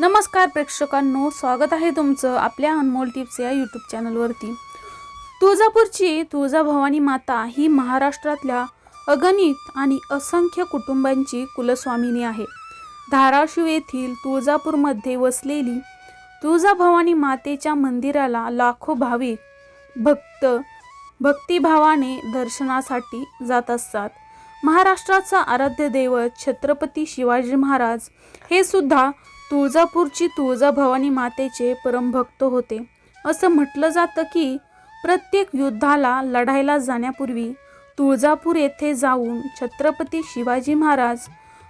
नमस्कार प्रेक्षकांनो स्वागत आहे तुमचं आपल्या अनमोल टिप्स या यूट्यूब चॅनलवरती. तुळजापूरची तुळजाभवानी माता ही महाराष्ट्रातल्या अगणित आणि असंख्य कुटुंबांची कुलस्वामिनी आहे. धाराशिव येथील तुळजापूरमध्ये वसलेली तुळजाभवानी मातेच्या मंदिराला लाखो भाविक भक्त भक्तिभावाने दर्शनासाठी जात असतात. महाराष्ट्राचा आराध्य दैवत छत्रपती शिवाजी महाराज हे सुद्धा तुळजापूरची तुळजाभवानी मातेचे परमभक्त होते. असं म्हटलं जातं की प्रत्येक युद्धाला लढायला जाण्यापूर्वी तुळजापूर येथे जाऊन छत्रपती शिवाजी महाराज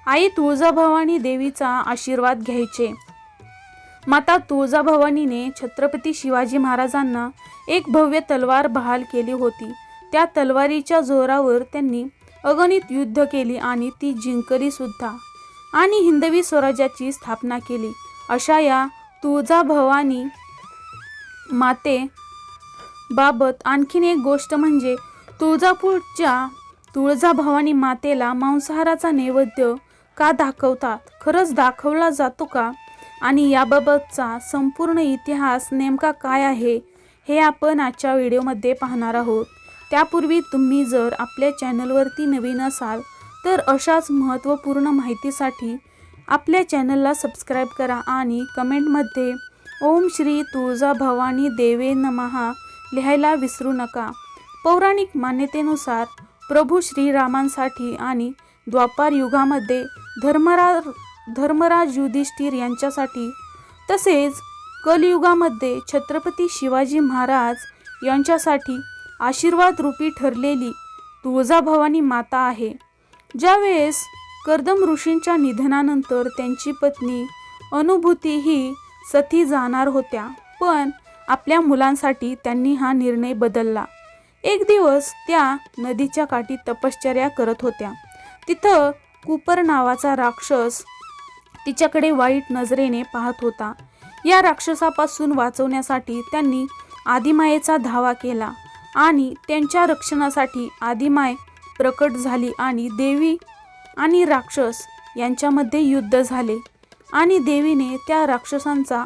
आई तुळजाभवानी देवीचा आशीर्वाद घ्यायचे. माता तुळजाभवानीने छत्रपती शिवाजी महाराजांना एक भव्य तलवार बहाल केली होती. त्या तलवारीच्या जोरावर त्यांनी अगणित युद्ध केली आणि ती जिंकली सुद्धा. आणि हिंदवी स्वराज्याची स्थापना केली. अशा या तुळजाभवानी माते बाबत आणखीन एक गोष्ट म्हणजे तुळजापूरच्या तुळजाभवानी मातेला मांसाहाराचा नैवेद्य का दाखवतात? खरंच दाखवला जातो का? आणि याबाबतचा संपूर्ण इतिहास नेमका काय आहे हे आपण आजच्या व्हिडिओमध्ये पाहणार आहोत. त्यापूर्वी तुम्ही जर आपल्या चॅनलवरती नवीन असाल तर अशाच महत्त्वपूर्ण माहितीसाठी आपल्या चॅनलला सबस्क्राईब करा आणि कमेंटमध्ये ओम श्री तुळजा भवानी देवे नमहा लिहायला विसरू नका. पौराणिक मान्यतेनुसार प्रभू श्रीरामांसाठी आणि द्वापार युगामध्ये धर्मरा धर्मराज युधिष्ठिर यांच्यासाठी तसेच कलयुगामध्ये छत्रपती शिवाजी महाराज यांच्यासाठी आशीर्वाद रूपी ठरलेली तुळजाभवानी माता आहे. ज्यावेळेस कर्दम ऋषींच्या निधनानंतर त्यांची पत्नी अनुभूती ही सती जाणार होत्या पण आपल्या मुलांसाठी त्यांनी हा निर्णय बदलला. एक दिवस त्या नदीच्या काठी तपश्चर्या करत होत्या. तिथं कुपर नावाचा राक्षस तिच्याकडे वाईट नजरेने पाहत होता. या राक्षसापासून वाचवण्यासाठी त्यांनी आदिमायेचा धावा केला आणि त्यांच्या रक्षणासाठी आदिमाय प्रकट झाली आणि देवी आणि राक्षस यांच्यामध्ये युद्ध झाले. आणि देवीने त्या राक्षसांचा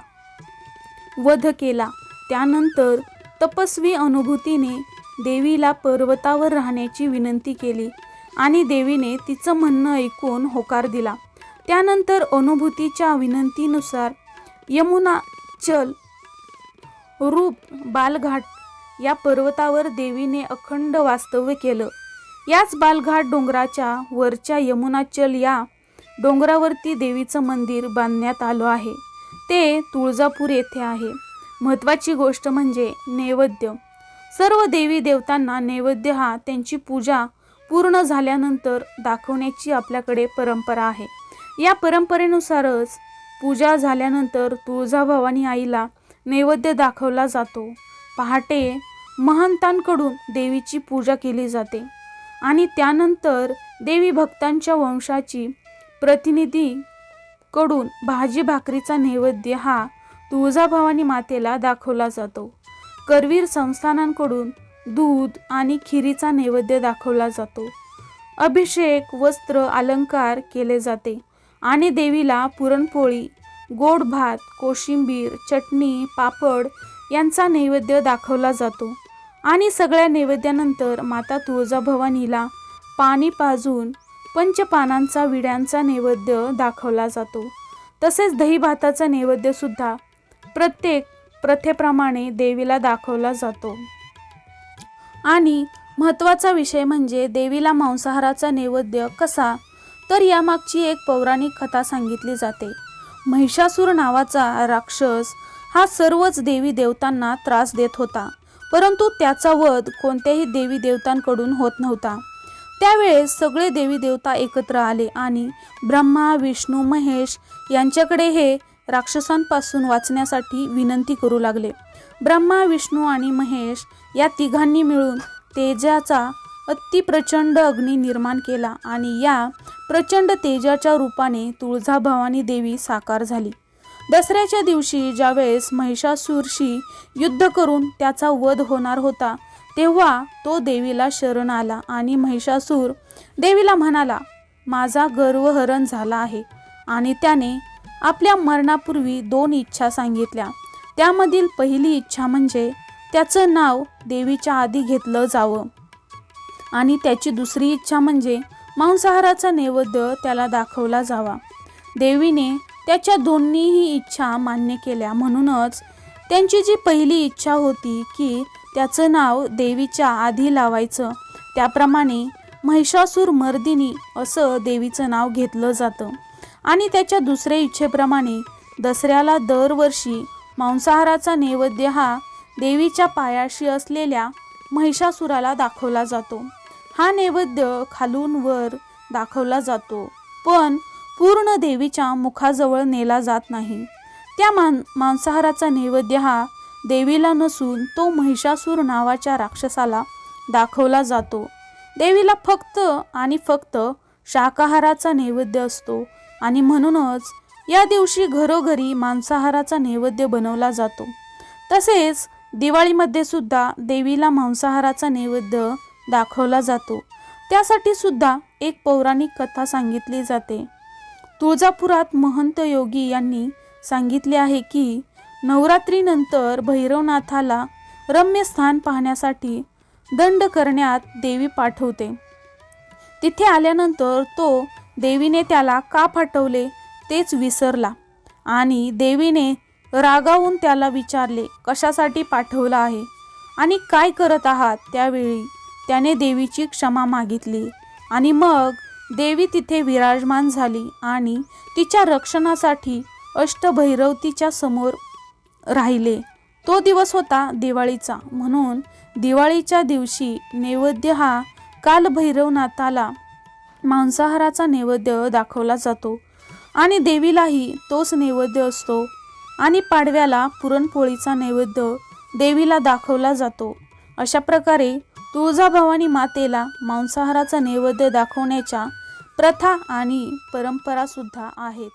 वध केला. त्यानंतर तपस्वी अनुभूतीने देवीला पर्वतावर राहण्याची विनंती केली आणि देवीने तिचं म्हणणं ऐकून होकार दिला. त्यानंतर अनुभूतीच्या विनंतीनुसार यमुनाचल रूप बालघाट या पर्वतावर देवीने अखंड वास्तव्य केलं. याच बालघाट डोंगराच्या वरच्या यमुनाचल या डोंगरावरती देवीचं मंदिर बांधण्यात आलं आहे. ते तुळजापूर येथे आहे. महत्त्वाची गोष्ट म्हणजे नैवेद्य. सर्व देवी देवतांना नैवेद्य हा त्यांची पूजा पूर्ण झाल्यानंतर दाखवण्याची आपल्याकडे परंपरा आहे. या परंपरेनुसारच पूजा झाल्यानंतर तुळजाभवानी आईला नैवेद्य दाखवला जातो. पहाटे महंतांकडून देवीची पूजा केली जाते. आणि त्यानंतर देवी भक्तांच्या वंशाची प्रतिनिधी कडून भाजी भाकरीचा नैवेद्य हा तुळजाभवानी मातेला दाखवला जातो. करवीर संस्थानांकडून दूध आणि खिरीचा नैवेद्य दाखवला जातो. अभिषेक वस्त्र अलंकार केले जाते आणि देवीला पुरणपोळी गोड भात कोशिंबीर चटणी पापड यांचा नैवेद्य दाखवला जातो. आणि सगळ्या नैवेद्यानंतर माता तुळजाभवानीला पाणी पाजून पंचपानांचा विड्यांचा नैवेद्य दाखवला जातो. तसेच दही भाताचा नैवेद्यसुद्धा प्रत्येक प्रथेप्रमाणे देवीला दाखवला जातो. आणि महत्त्वाचा विषय म्हणजे देवीला मांसाहाराचा नैवेद्य कसा? तर यामागची एक पौराणिक कथा सांगितली जाते. महिषासूर नावाचा राक्षस हा सर्वच देवी देवतांना त्रास देत होता. परंतु त्याचा वध कोणत्याही देवी देवतांकडून होत नव्हता. त्यावेळेस सगळे देवी देवता एकत्र आले आणि ब्रह्मा विष्णू महेश यांच्याकडे हे राक्षसांपासून वाचण्यासाठी विनंती करू लागले. ब्रह्मा विष्णू आणि महेश या तिघांनी मिळून तेजाचा अतिप्रचंड अग्नी निर्माण केला आणि या प्रचंड तेजाच्या रूपाने तुळजाभवानी देवी साकार झाली. दसऱ्याच्या दिवशी ज्यावेळेस महिषासूरशी युद्ध करून त्याचा वध होणार होता तेव्हा तो देवीला शरण आला आणि महिषासूर देवीला म्हणाला माझा गर्वहरण झाला आहे. आणि त्याने आपल्या मरणापूर्वी दोन इच्छा सांगितल्या. त्यामधील पहिली इच्छा म्हणजे त्याचं नाव देवीच्या आधी घेतलं जावं. आणि त्याची दुसरी इच्छा म्हणजे मांसाहाराचा नैवेद्य त्याला दाखवला जावा. देवीने त्याच्या दोन्हीही इच्छा मान्य केल्या. म्हणूनच त्यांची जी पहिली इच्छा होती की त्याचं नाव देवीच्या आधी लावायचं त्याप्रमाणे महिषासूर मर्दिनी असं देवीचं नाव घेतलं जातं. आणि त्याच्या दुसऱ्या इच्छेप्रमाणे दसऱ्याला दरवर्षी मांसाहाराचा नैवेद्य हा देवीच्या पायाशी असलेल्या महिषासुराला दाखवला जातो. हा नैवेद्य खालून वर दाखवला जातो. पण पूर्ण देवीच्या मुखाजवळ नेला जात नाही. त्या मान मांसाहाराचा नैवेद्य हा देवीला नसून तो महिषासूर नावाच्या राक्षसाला दाखवला जातो. देवीला फक्त आणि फक्त शाकाहाराचा नैवेद्य असतो आणि म्हणूनच या दिवशी घरोघरी मांसाहाराचा नैवेद्य बनवला जातो. तसेच दिवाळीमध्ये सुद्धा देवीला मांसाहाराचा नैवेद्य दाखवला जातो. त्यासाठी सुद्धा एक पौराणिक कथा सांगितली जाते. तुळजापुरात महंत योगी यांनी सांगितले आहे की नवरात्रीनंतर भैरवनाथाला रम्य स्थान पाहण्यासाठी दंड करण्यात देवी पाठवते. तिथे आल्यानंतर तो देवीने त्याला का पाठवले तेच विसरला आणि देवीने रागावून त्याला विचारले कशासाठी पाठवलं आहे? आणि काय करत आहात? त्यावेळी त्याने देवीची क्षमा मागितली आणि मग देवी तिथे विराजमान झाली आणि तिच्या रक्षणासाठी अष्टभैरवतीच्या समोर राहिले. तो दिवस होता दिवाळीचा. म्हणून दिवाळीच्या दिवशी नैवेद्य हा कालभैरवनाथाला मांसाहाराचा नैवेद्य दाखवला जातो आणि देवीलाही तोच नैवेद्य असतो आणि पाडव्याला पुरणपोळीचा नैवेद्य देवीला दाखवला जातो. अशा प्रकारे तुळजाभवानी मातेला मांसाहाराचा नैवेद्य दाखवण्याच्या प्रथा आणि परंपरासुद्धा आहेत.